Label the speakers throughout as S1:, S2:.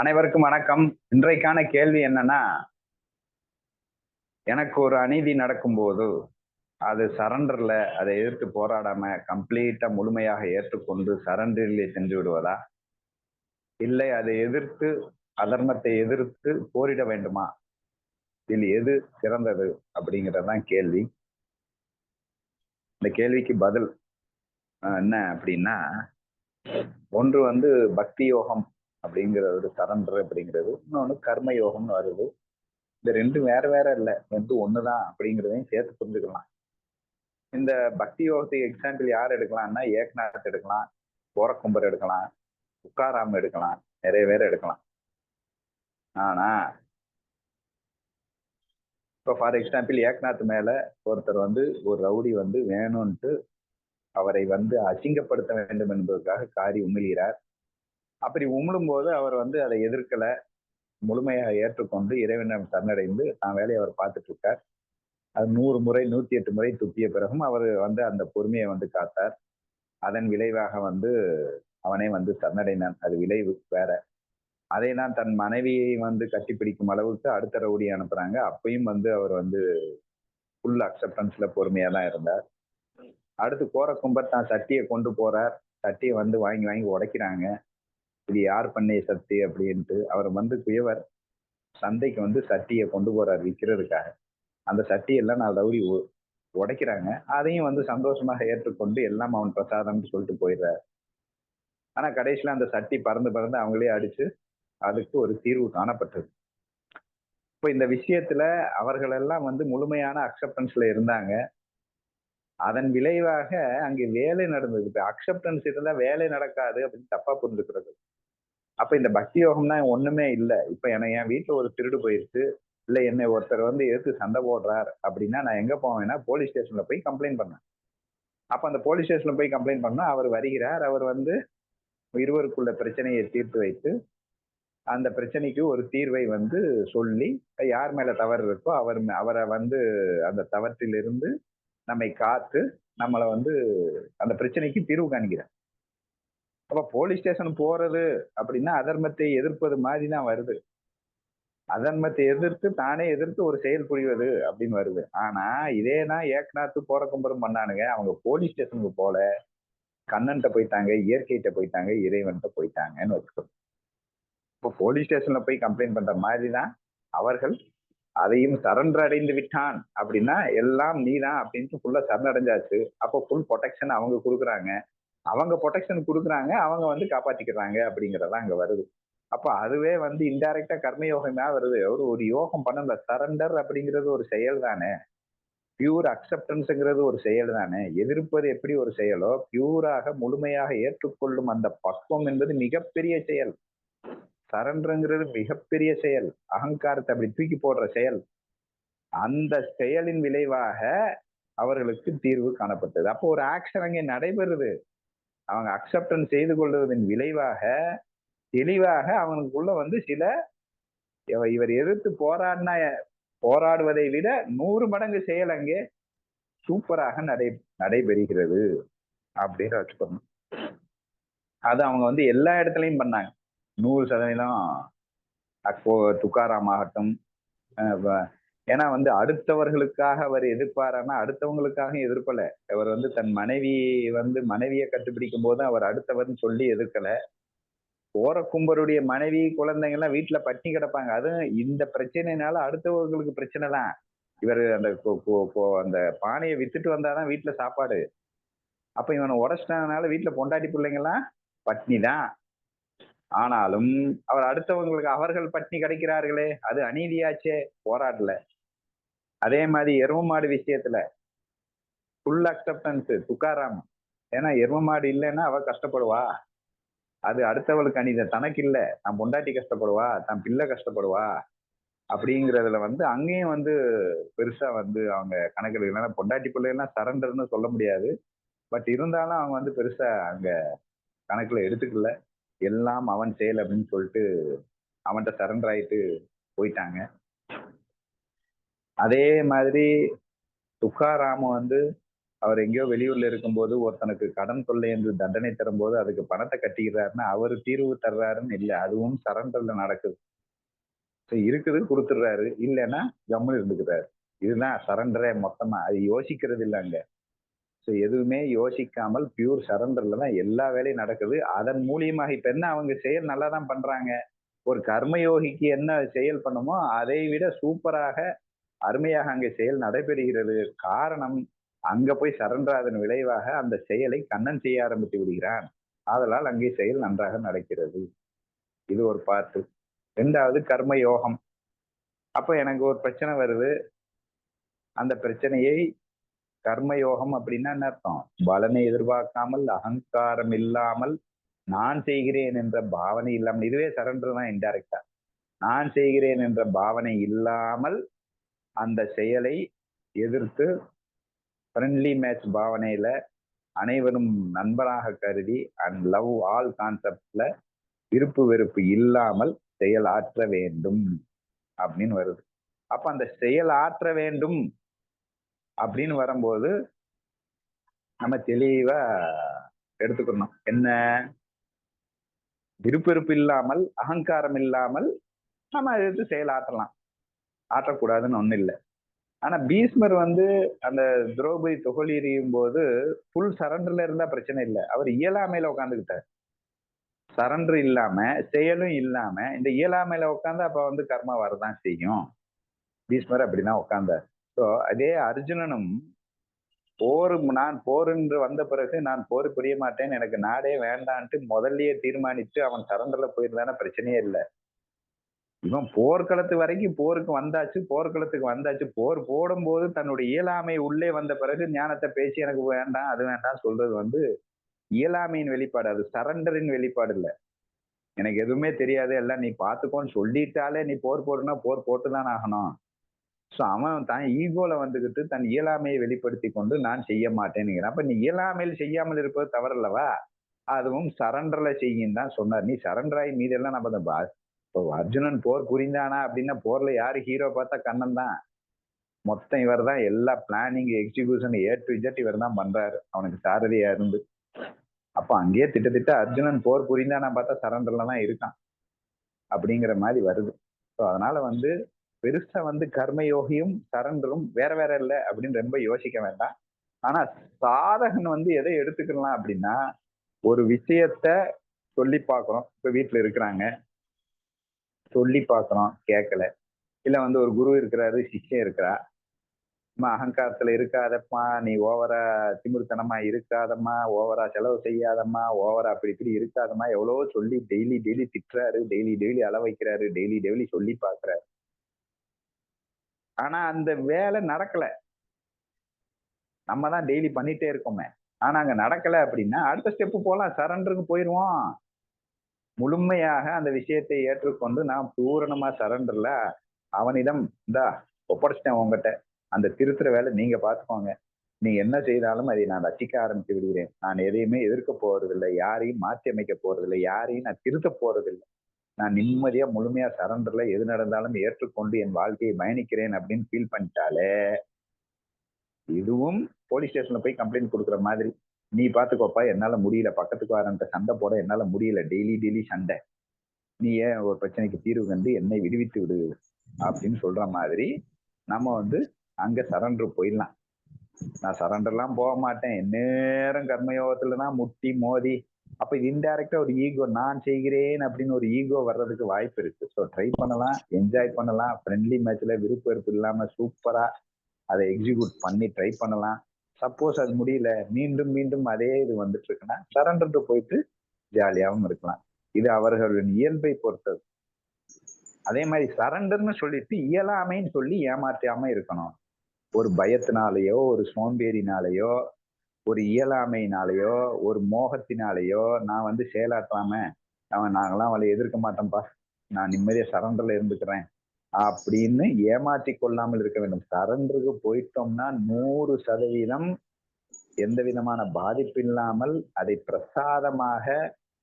S1: அனைவருக்கும் வணக்கம். இன்றைக்கான கேள்வி என்னன்னா எனக்கு ஒரு அநீதி நடக்கும்போது அது சரண்டர்ல அதை எதிர்த்து போராடாம கம்ப்ளீட்டா முழுமையாக ஏற்றுக்கொண்டு சரண்டரிலே சென்று விடுவதா? இல்லை அதை எதிர்த்து அதர்மத்தை எதிர்த்து போரிட வேண்டுமா? இதில் எது சிறந்தது அப்படிங்கறதுதான் கேள்வி. இந்த கேள்விக்கு பதில் என்ன அப்படின்னா ஒன்று வந்து பக்தி யோகம். அப்படிங்கிற ஒரு சரண்டர் அப்படிங்கிறது. இன்னொன்று கர்ம யோகம்னு வருது. இந்த ரெண்டும் வேற வேற இல்லை. ரெண்டும் ஒண்ணுதான் அப்படிங்கிறதையும் சேர்த்து புரிஞ்சுக்கலாம். இந்த பக்தி யோகத்துக்கு எக்ஸாம்பிள் யார் எடுக்கலாம்னா ஏக்நாத் எடுக்கலாம் கோரக்கும்பர் எடுக்கலாம் உக்காராம் எடுக்கலாம் நிறைய பேர் எடுக்கலாம். ஆனா இப்போ ஃபார் எக்ஸாம்பிள் ஏக்நாத் மேல ஒருத்தர் வந்து ஒரு ரவுடி வந்து வேணும்ன்ட்டு அவரை வந்து அசிங்கப்படுத்த வேண்டும் என்பதற்காக காரி உமிழ்கிறார். அப்படி உமிழும் போது அவர் வந்து அதை எதிர்க்கல. முழுமையாக ஏற்றுக்கொண்டு இறைவனிடம் சரணடைந்து தான் வேலையை அவர் பார்த்துட்டு இருக்கார் அது நூறு முறை நூத்தி எட்டு முறை துப்பிய பிறகும் அவர் வந்து அந்த பொறுமையை வந்து காத்தார். அதன் விளைவாக வந்து அவனே வந்து சரணடைந்தான் அது விளைவு வேற. அதை தான் தன் மனைவியை வந்து கட்டிப்பிடிக்கும் அளவுக்கு அடுத்த ரவுடி அனுப்புறாங்க. அப்பயும் வந்து அவர் வந்து ஃபுல் அக்செப்டன்ஸ்ல பொறுமையா தான் இருந்தார். அடுத்து கோரக்கும்பர் தான் சட்டியை கொண்டு போறார். சட்டியை வந்து வாங்கி வாங்கி உடைக்கிறாங்க. இது யார் பண்ணிய சக்தி அப்படின்ட்டு அவர் வந்து குயவர் சந்தைக்கு வந்து சட்டியை கொண்டு போறார் விற்கிறதுக்காக அந்த சட்டியெல்லாம் நான் ரவுடி உடைக்கிறாங்க. அதையும் வந்து சந்தோஷமாக ஏற்றுக்கொண்டு எல்லாம் அவன் பிரசாதம்னு சொல்லிட்டு போயிடுறார். ஆனா கடைசியில அந்த சட்டி பறந்து பறந்து அவங்களே அடிச்சு அதுக்கு ஒரு தீர்வு காணப்பட்டது. இப்போ இந்த விஷயத்துல அவர்களெல்லாம் வந்து முழுமையான அக்செப்டன்ஸ்ல இருந்தாங்க. அதன் விளைவாக அங்கே வேலை நடந்தது. இப்ப அக்செப்டன்ஸ் இருந்தா வேலை நடக்காது அப்படின்னு தப்பா புரிஞ்சுக்கிறது. அப்ப இந்த பக்தி யோகம்னா ஒண்ணுமே இல்லை. இப்ப எனக்கு என் வீட்டுல ஒரு திருடு போயிருச்சு. இல்ல என்னை ஒருத்தர் வந்து எதிர்த்து சண்டை போடுறார் அப்படின்னா நான் எங்க போவேன்னா போலீஸ் ஸ்டேஷன்ல போய் கம்ப்ளைண்ட் பண்ணேன். அப்ப அந்த போலீஸ் ஸ்டேஷன்ல போய் கம்ப்ளைண்ட் பண்ணா அவர் வருகிறார். அவர் வந்து இருவருக்குள்ள பிரச்சனையை தீர்த்து வைத்து அந்த பிரச்சனைக்கு ஒரு தீர்வை வந்து சொல்லி யார் மேல தவறு இருக்கோ அவர் அவரை வந்து அந்த தவற்றிலிருந்து நம்மை காத்து நம்மளை வந்து அந்த பிரச்சனைக்கு தீர்வு காண்கிறார். அப்ப போலீஸ் ஸ்டேஷன் போறது அப்படின்னா அதர்மத்தை எதிர்ப்பது மாதிரி தான் வருது. அதர்மத்தை எதிர்த்து தானே எதிர்த்து ஒரு செயல் புரிவது அப்படின்னு வருது. ஆனா இதே தான் ஏக்நாத்து போறக்கும்பரும் பண்ணானுங்க. அவங்க போலீஸ் ஸ்டேஷனுக்கு போல கண்ணன்ட்ட போயிட்டாங்க இயற்கைகிட்ட போயிட்டாங்க இறைவன்கிட்ட போயிட்டாங்கன்னு வச்சுக்கணும். இப்போ போலீஸ் ஸ்டேஷன்ல போய் கம்ப்ளைண்ட் பண்ற மாதிரி தான் அவர்கள் அதையும் சரண்டர் அடைந்து விட்டான் அப்படின்னா எல்லாம் நீதான் அப்படின்ட்டு ஃபுல்லா சரண் அடைஞ்சாச்சு அப்போ ஃபுல் ப்ரொடெக்ஷன் அவங்க கொடுக்குறாங்க. அவங்க ப்ரொடெக்ஷன் கொடுக்குறாங்க அவங்க வந்து காப்பாற்றிக்கிறாங்க அப்படிங்கிறதெல்லாம் அங்க வருது. அப்ப அதுவே வந்து இன்டைரக்டா கர்மயோகமே வருது. ஒரு ஒரு யோகம் பண்ணல சரண்டர் அப்படிங்கிறது ஒரு செயல் தானே பியூர் அக்செப்டன்ஸ்ங்கிறது ஒரு செயல் தானே எதிர்ப்பது எப்படி ஒரு செயலோ பியூராக முழுமையாக ஏற்றுக்கொள்ளும் அந்த பக்குவம் என்பது மிகப்பெரிய செயல். சரண்டருங்கிறது மிகப்பெரிய செயல். அகங்காரத்தை அப்படி தூக்கி போடுற செயல். அந்த செயலின் விளைவாக அவர்களுக்கு தீர்வு காணப்பட்டது. அப்போ ஒரு ஆக்ஷன் அங்கே நடைபெறுது. அவங்க அக்செப்டன்ஸ் செய்து கொள்வதன் விளைவாக தெளிவாக அவனுக்குள்ள வந்து சில இவர் எதிர்த்து போராடின போராடுவதை விட நூறு மடங்கு செயல் அங்கே சூப்பராக நடை நடைபெறுகிறது. அப்படின்னு வச்சுக்கணும் அது அவங்க வந்து எல்லா இடத்துலையும் பண்ணாங்க. நூறு சதவீதம் அப்போ துக்காராம் ஆகட்டும் ஏன்னா வந்து அடுத்தவர்களுக்காக அவர் எதிர்ப்பாரானா அடுத்தவங்களுக்காக எதிர்க்கல. அவர் வந்து தன் மனைவி வந்து மனைவியை கண்டுபிடிக்கும் போது அவர் அடுத்தவர்னு சொல்லி எதிர்க்கல. ஓரக்கும்பருடைய மனைவி குழந்தைங்க எல்லாம் வீட்டுல பட்டினி கிடப்பாங்க. அதுவும் இந்த பிரச்சனைனால அடுத்தவர்களுக்கு பிரச்சனை தான். இவர் அந்த அந்த பானையை வித்துட்டு வந்தாதான் வீட்டுல சாப்பாடு. அப்ப இவனை உடச்சிட்டனால வீட்டுல பொண்டாட்டி பிள்ளைங்கெல்லாம் பட்னி தான். ஆனாலும் அவர் அடுத்தவங்களுக்கு அவர்கள் பட்னி கிடைக்கிறார்களே அது அநீதியாச்சே போராடல. அதே மாதிரி எரும மாடு விஷயத்துல ஃபுல் அக்செப்டன்ஸ் துக்காராம். ஏன்னா எரும மாடு இல்லைன்னா அவ கஷ்டப்படுவா. அது அடுத்தவளுக்கு அநீதி. தனக்கு இல்லை. தான் பொண்டாட்டி கஷ்டப்படுவா. தன் பிள்ளை கஷ்டப்படுவா. அப்படிங்கிறதுல வந்து அங்கேயும் வந்து பெருசா வந்து அவங்க கணக்கில் இல்லைன்னா பொண்டாட்டி பிள்ளைலாம் சரண்டர்னு சொல்ல முடியாது. பட் இருந்தாலும் அவங்க வந்து பெருசா அங்க கணக்குல எடுத்துக்கல. எல்லாம் அவன் செயல் அப்படின்னு சொல்லிட்டு அவன்கிட்ட சரண்டர் ஆயிட்டு போயிட்டாங்க. அதே மாதிரி துக்காராம வந்து அவர் எங்கேயோ வெளியூர்ல இருக்கும்போது ஒருத்தனுக்கு கடன் தொல்லை என்று தண்டனை தரும்போது அதுக்கு பணத்தை கட்டிக்கிறாருன்னா அவர் தீர்வு தர்றாருன்னு இல்லை அதுவும் சரண்டர்ல நடக்குது. ஸோ இருக்குது கொடுத்துடுறாரு. இல்லைன்னா ஜம்மு இருந்துக்கிறாரு. இதுதான் சரண்டரே மொத்தமா. அது யோசிக்கிறது இல்லைங்க ஸோ எதுவுமே யோசிக்காமல் பியூர் சரண்டர்ல தான் எல்லா வேலையும் நடக்குது. அதன் மூலியமாக இப்ப என்ன அவங்க செயல் நல்லா தான் பண்றாங்க? ஒரு கர்மயோகிக்கு என்ன செயல் பண்ணுமோ அதை விட சூப்பராக அருமையாக அங்கே செயல் நடைபெறுகிறது. காரணம் அங்க போய் சரண்டராதன் விளைவாக அந்த செயலை கண்ணன் செய்ய ஆரம்பித்து விடுகிறான். ஆதலால் அங்கே செயல் நன்றாக நடக்கிறது. இது ஒரு பார்ட்டு ரெண்டாவது கர்ம யோகம் அப்ப எனக்கு ஒரு பிரச்சனை வருது. அந்த பிரச்சனையை கர்மயோகம் அப்படின்னா என்ன அர்த்தம்? பலனை எதிர்பார்க்காமல் அகங்காரம் இல்லாமல் நான் செய்கிறேன் என்ற பாவனை இல்லாமல் இதுவே சரண்டர் தான் இன்டைரக்டா நான் செய்கிறேன் என்ற பாவனை இல்லாமல் அந்த செயலை எதிர்த்து ஃப்ரெண்ட்லி மேட்ச் பாவனையில அனைவரும் நண்பராக கருதி அண்ட் லவ் ஆல் கான்செப்ட்ல விருப்பு வெறுப்பு இல்லாமல் செயல் ஆற்ற வேண்டும் அப்படின்னு வருது. அப்ப அந்த செயல் ஆற்ற வேண்டும் அப்படின்னு வரும்போது நம்ம தெளிவா எடுத்துக்கணும். என்ன? விருப்பெருப்பு இல்லாமல் அகங்காரம் இல்லாமல் நம்ம எடுத்து செயல் ஆற்றக்கூடாதுன்னு ஒன்றும் இல்லை. ஆனா பீஸ்மர் வந்து அந்த திரௌபதி தொகழ் எறியும் போது ஃபுல் சரண்டர்ல இருந்தா பிரச்சனை இல்லை. அவர் இயலாமையில உட்காந்துக்கிட்டார் சரண்டர் இல்லாம செயலும் இல்லாம இந்த இயலாமையில உட்காந்து அப்ப வந்து கர்மா வரதான் செய்யும். பீஸ்மர் அப்படிதான் உட்காந்தார் ஸோ அதே அர்ஜுனனும் போர் நான் போர் என்று வந்த பிறகு நான் போர் புரிய மாட்டேன் எனக்கு நாடே வேண்டான்ட்டு முதல்லயே தீர்மானித்து அவன் சரண்டர்ல போயிருந்தானே பிரச்சனையே இல்லை. இவன் போர்க்களத்து வரைக்கும் போருக்கு வந்தாச்சு போர்க்களத்துக்கு வந்தாச்சு. போர் போடும்போது தன்னுடைய இயலாமை உள்ளே வந்த பிறகு ஞானத்தை பேசி எனக்கு வேண்டாம் அது வேண்டாம் சொல்றது வந்து இயலாமையின் வெளிப்பாடு. அது சரண்டரின் வெளிப்பாடு இல்லை. எனக்கு எதுவுமே தெரியாது எல்லாம் நீ பார்த்துக்கோன்னு சொல்லிட்டாலே நீ போர் போடுனா போர் போட்டுதான் ஆகணும். ஸோ அவன் தான் ஈகோல வந்துக்கிட்டு தன் இயலாமையை வெளிப்படுத்தி கொண்டு நான் செய்ய மாட்டேன்னுங்கிறான் அப்ப நீ இயலாமையில் செய்யாமல் இருப்பது தவறல்லவா? அதுவும் சரண்டரில் செய்யும் தான் சொன்னார். நீ சரண்டராய் மீதெல்லாம் நம்ம இப்போ அர்ஜுனன் போர் புரிந்தானா அப்படின்னா போர்ல யாரு ஹீரோ பார்த்தா கண்ணன் தான். மொத்தம் இவர் தான் எல்லா planning execution A to Z இவர் தான் பண்றாரு. அவனுக்கு சாரதியா இருந்து. அப்போ அங்கேயே திட்டத்திட்ட அர்ஜுனன் போர் புரிந்தானா பார்த்தா சரண்டர்ல தான் இருக்கான். அப்படிங்கிற மாதிரி வருது. ஸோ அதனால வந்து பெருசா வந்து கர்மயோகியும் சரண்டரும் வேற வேற இல்லை அப்படின்னு ரொம்ப யோசிக்க வேண்டாம். ஆனா சாதகன் வந்து எதை எடுத்துக்கலாம் அப்படின்னா ஒரு விஷயத்த சொல்லி பார்க்குறோம் இப்போ வீட்டில் இருக்கிறாங்க. சொல்லி பார்க்குறோம் கேட்கல இல்லை வந்து ஒரு குரு இருக்கிறாரு சிஷ்யம் இருக்கிறா. அம்மா அகங்காரத்துல இருக்காதம்மா நீ ஓவரா திமிர்த்தனமா இருக்காதம்மா ஓவரா செலவு செய்யாதம்மா ஓவரா அப்படி இப்படி இருக்காதம்மா எவ்வளவோ சொல்லி டெய்லி டெய்லி திட்டுறாரு டெய்லி டெய்லி அள வைக்கிறாரு டெய்லி டெய்லி சொல்லி பாக்குறாரு ஆனா அந்த வேலை நடக்கல. நம்ம தான் டெய்லி பண்ணிட்டே இருக்கோமே. ஆனா அங்க நடக்கல அப்படின்னா அடுத்த ஸ்டெப்பு போகலாம் சரண்டருக்கு போயிடுவோம் முழுமையாக அந்த விஷயத்தை ஏற்றுக்கொண்டு நான் பூரணமா சரண்டர்ல அவனிடம் இந்தா ஒப்படைச்சிட்டேன் உங்ககிட்ட அந்த திருத்துற வேலை நீங்க பார்த்துக்கோங்க. நீ என்ன செய்தாலும் அதை நான் ரசிக்க ஆரம்பித்து விடுகிறேன். நான் எதையுமே எதிர்க்க போறதில்லை. யாரையும் மாற்றி அமைக்க போறதில்லை. யாரையும் நான் திருத்த போறதில்லை. நான் நிம்மதியா முழுமையா சரண்டர்ல எது நடந்தாலும் ஏற்றுக்கொண்டு என் வாழ்க்கையை பயணிக்கிறேன் அப்படின்னு ஃபீல் பண்ணிட்டாலே இதுவும் போலீஸ் ஸ்டேஷன்ல போய் கம்ப்ளைண்ட் கொடுக்குற மாதிரி. நீ பாத்துக்கோப்பா என்னால முடியல. பக்கத்துக்கு வரன்ற சண்டை போட என்னால முடியல. டெய்லி டெய்லி சண்டை. நீ ஏன் ஒரு பிரச்சனைக்கு தீர்வு கண்டு என்னை விடுவித்து விடு அப்படின்னு சொல்ற மாதிரி நம்ம வந்து அங்க சரண்டர் போயிடலாம். நான் சரண்டர்லாம் போக மாட்டேன். நேரம் கர்மயோகத்துல தான் முட்டி மோதி. அப்ப இது இன்டைரக்டா ஒரு ஈகோ நான் செய்கிறேன் அப்படின்னு ஒரு ஈகோ வர்றதுக்கு வாய்ப்பு இருக்கு. ஸோ ட்ரை பண்ணலாம் என்ஜாய் பண்ணலாம். ஃப்ரெண்ட்லி மேட்ச்ல விருப்ப வெறுப்பு இல்லாம சூப்பரா அதை எக்ஸிக்யூட் பண்ணி ட்ரை பண்ணலாம். சப்போஸ் அது முடியல மீண்டும் மீண்டும் அதே இது வந்துட்டு இருக்குன்னா சரண்டர்ட்டு போயிட்டு ஜாலியாகவும் இருக்கலாம். இது அவர்களின் இயல்பை பொறுத்தது. அதே மாதிரி சரண்டர்னு சொல்லிட்டு இயலாமைன்னு சொல்லி ஏமாற்றாம இருக்கணும். ஒரு பயத்தினாலேயோ ஒரு சோம்பேறினாலேயோ ஒரு இயலாமையினாலேயோ ஒரு மோகத்தினாலேயோ நான் வந்து செயலாற்றாம அவன் நாங்களாம் அவளை எதிர்க்க மாட்டோம்ப்பா நான் நிம்மதியாக சரண்டரில் இருந்துக்கிறேன். அப்படின்னு ஏமாற்றி கொள்ளாமல் இருக்க வேண்டும். சரண்டருக்கு போயிட்டோம்னா நூறு சதவீதம் எந்த விதமான பாதிப்பு இல்லாமல் அதை பிரசாதமாக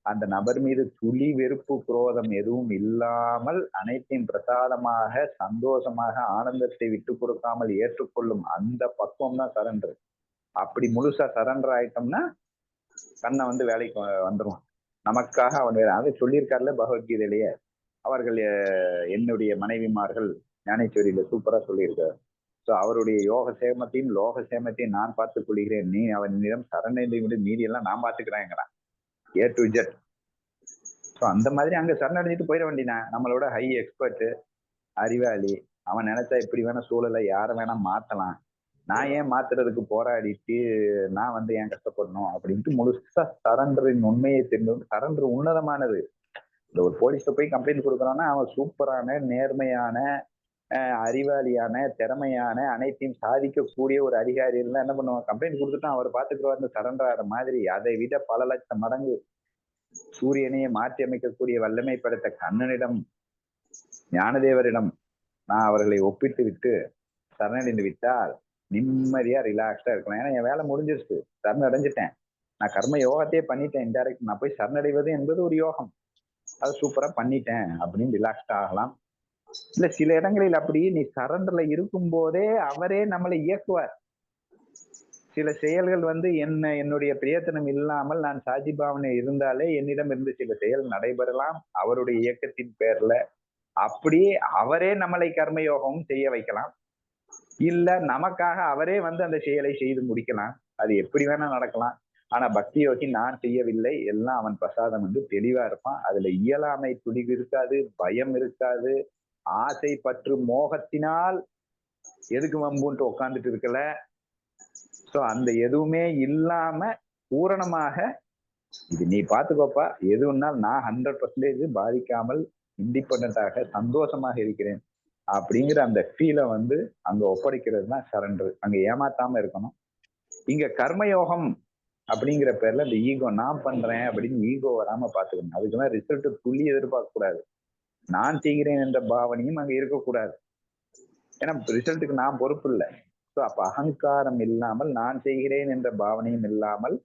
S1: அந்த நபர் மீது துளி வெறுப்பு குரோதம் எதுவும் இல்லாமல் அனைத்தையும் பிரசாதமாக சந்தோஷமாக ஆனந்தத்தை விட்டு கொடுக்காமல் ஏற்றுக்கொள்ளும் அந்த பக்குவம் தான் சரண்டர். அப்படி முழுசா சரண்டர் ஆயிட்டோம்னா கண்ணை வந்து வேலைக்கு வந்துடும் நமக்காக அவன் வேலை அதை சொல்லியிருக்காருல பகவத்கீதையிலேயே. அவர்கள் என்னுடைய மனைவிமார்கள் ஞானேஸ்வரியில சூப்பரா சொல்லியிருக்காரு. ஸோ அவருடைய யோக சேமத்தையும் லோக சேமத்தையும் நான் பார்த்துக் கொள்கிறேன். நீ அவனிடம் சரணடைந்து விட. மீதி எல்லாம் நான் பார்த்துக்கிறேங்கிறான். ஏ டு ஜெட் ஸோ அந்த மாதிரி அங்க சரணடைஞ்சிட்டு போயிட வேண்டினா நம்மளோட ஹை எக்ஸ்பர்ட்டு அறிவாளி. அவன் நினைச்சா இப்படி வேணா சூழலை யாரை வேணா மாத்தலாம். நான் ஏன் மாத்துறதுக்கு போராடிட்டு நான் வந்து ஏன் கஷ்டப்படணும்? அப்படின்ட்டு முழுசா சரண்டரின் உண்மையை தெரிந்து சரண்டர் உன்னதமானது. இந்த ஒரு போலீஸ்ட போய் கம்ப்ளைண்ட் கொடுக்குறான்னா அவன் சூப்பரான நேர்மையான அறிவாளியான திறமையான அனைத்தையும் சாதிக்கக்கூடிய ஒரு அதிகாரி இருந்தா என்ன பண்ணுவான்? கம்ப்ளைண்ட் கொடுத்துட்டு அவர் பாத்துக்குவார் சரண்டர் ஆகிற மாதிரி அதை விட பல லட்சம் மடங்கு சூரியனையே மாற்றி அமைக்கக்கூடிய வல்லமை படைத்த கண்ணனிடம் ஞானதேவரிடம் நான் அவர்களை ஒப்பிட்டு விட்டு சரணடைந்து விட்டால் நிம்மதியா ரிலாக்ஸா இருக்கலாம். ஏன்னா என் வேலை முடிஞ்சிருச்சு. சரணடைஞ்சிட்டேன் நான் கர்ம யோகத்தையே பண்ணிட்டேன் இன்டைரக்ட் நான் போய் சரணடைவது என்பது ஒரு யோகம். அது சூப்பரா பண்ணிட்டேன் அப்படின்னு ரிலாக்ஸ்ட் ஆகலாம். இல்ல சில இடங்களில் அப்படி நீ சரண்டர்ல இருக்கும் போதே அவரே நம்மளை இயக்குவார். சில செயல்கள் வந்து என்ன என்னுடைய பிரயத்தனம் இல்லாமல் நான் சாட்சி பாவனை இருந்தாலே என்னிடம் இருந்து சில செயல் நடைபெறலாம். அவருடைய இயக்கத்தின் பேர்ல அப்படியே அவரே நம்மளை கர்மயோகமும் செய்ய வைக்கலாம். இல்ல நமக்காக அவரே வந்து அந்த செயலை செய்து முடிக்கலாம். அது எப்படி வேணா நடக்கலாம். ஆனா பக்தி யோகி நான் செய்யவில்லை. எல்லாம் அவன் பிரசாதம் வந்து தெளிவா இருப்பான். அதுல இயலாமை துடிவு இருக்காது பயம் இருக்காது ஆசை பற்று மோகத்தினால் எதுக்கு வம்புன்ட்டு உட்காந்துட்டு இருக்கல? சோ அந்த எதுவுமே இல்லாம பூரணமாக இது நீ பாத்துக்கோப்பா எதுவும்னால் நான் ஹண்ட்ரட் பர்சன்டேஜ் பாதிக்காமல் இண்டிபெண்டாக சந்தோஷமாக இருக்கிறேன் அப்படிங்கிற அந்த ஃபீலை வந்து அங்க ஒப்படைக்கிறது தான் சரண்டர் அங்க ஏமாத்தாம இருக்கணும். இங்க கர்மயோகம் அப்படிங்கிற பேர்ல இந்த ஈகோ நான் பண்றேன் அப்படின்னு ஈகோ வராம பாத்துக்கணும். அதுக்கெல்லாம் ரிசல்ட் துள்ளி எதிர்பார்க்க கூடாது. நான் செய்கிறேன் என்ற பாவனையும் அங்க இருக்கக்கூடாது ஏன்னா ரிசல்ட்டுக்கு நான் பொறுப்பு இல்லை. ஸோ அப்ப அகங்காரம் இல்லாமல் நான் செய்கிறேன் என்ற பாவனையும் இல்லாமல்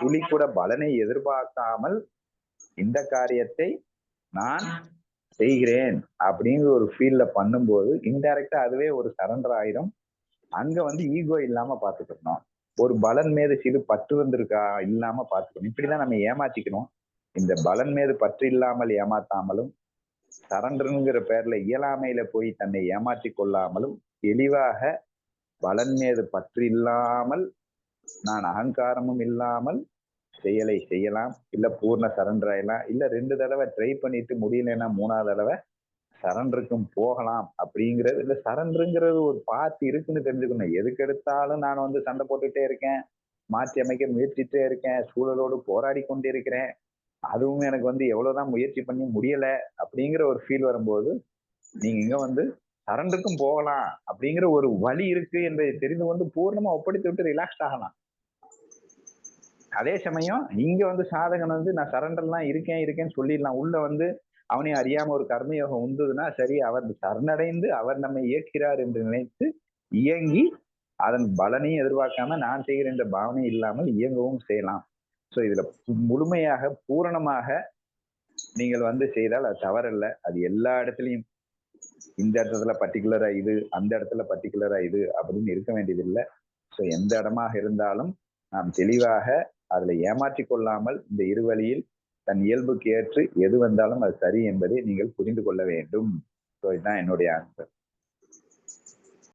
S1: துளி கூட பலனை எதிர்பார்க்காமல் இந்த காரியத்தை நான் செய்கிறேன் அப்படிங்கிற ஒரு ஃபீல்ல பண்ணும்போது இன்டைரக்டா அதுவே ஒரு சரண்டர் ஆயிரும். அங்க வந்து ஈகோ இல்லாம பாத்துக்கணும். ஒரு பலன் மீது சிறு பற்று வந்திருக்கா இல்லாம பாத்துக்கணும் இப்படிதான் நம்ம ஏமாத்திக்கணும். இந்த பலன் மீது பற்று இல்லாமல் ஏமாத்தாமலும் சரண்டருங்கிற பேர்ல இயலாமையில போய் தன்னை ஏமாற்றி கொள்ளாமலும் தெளிவாக பலன் மீது பற்று இல்லாமல் நான் அகங்காரமும் இல்லாமல் செயலை செய்யலாம். இல்ல பூர்ண சரண்டர் ஆயிடலாம். இல்ல ரெண்டு தடவை ட்ரை பண்ணிட்டு முடியலன்னா மூணாவது தடவை சரண்டருக்கும் போகலாம் அப்படிங்கிறது இல்ல சரண்டருங்கிறது ஒரு பார்ட்டி இருக்குன்னு தெரிஞ்சுக்கணும். எதுக்கு எடுத்தாலும் நான் வந்து சண்டை போட்டுட்டே இருக்கேன் மாற்றி அமைக்க முயற்சிட்டே இருக்கேன் சூழலோடு போராடி கொண்டே இருக்கிறேன் அதுவும் எனக்கு வந்து எவ்வளவுதான் முயற்சி பண்ணி முடியல அப்படிங்கிற ஒரு ஃபீல் வரும்போது நீங்க இங்க வந்து சரண்டருக்கும் போகலாம் அப்படிங்கிற ஒரு வழி இருக்கு என்பதை தெரிந்து கொண்டு பூர்ணமா ஒப்படைத்து விட்டு ரிலாக்ஸ் ஆகலாம். அதே சமயம் இங்க வந்து சாதகன் வந்து நான் சரண்டர்லாம் இருக்கேன் இருக்கேன்னு சொல்லிடலாம். உள்ள வந்து அவனே அறியாம ஒரு கர்மயோகம் உண்டுதுன்னா சரி அவர் சரணடைந்து அவர் நம்மை இயக்கிறார் என்று நினைத்து இயங்கி அதன் பலனையும் எதிர்பார்க்காம நான் செய்கிறேன் என்ற பாவனை இல்லாமல் இயங்கவும் செய்யலாம். ஸோ இதுல முழுமையாக பூரணமாக நீங்கள் வந்து செய்தால் அது தவறல்ல. அது எல்லா இடத்துலையும் இந்த இடத்துல பர்டிகுலரா இது அந்த இடத்துல பர்டிகுலரா இது அப்படின்னு இருக்க வேண்டியதில்லை. ஸோ எந்த இடமாக இருந்தாலும் நாம் தெளிவாக அதுல ஏமாற்றி கொள்ளாமல் இந்த இருவழியில் தன் இயல்புக்கு ஏற்று எது வந்தாலும் அது சரி என்பதை நீங்கள் புரிந்து கொள்ள வேண்டும். ஸோ இதுதான் என்னுடைய ஆன்சர்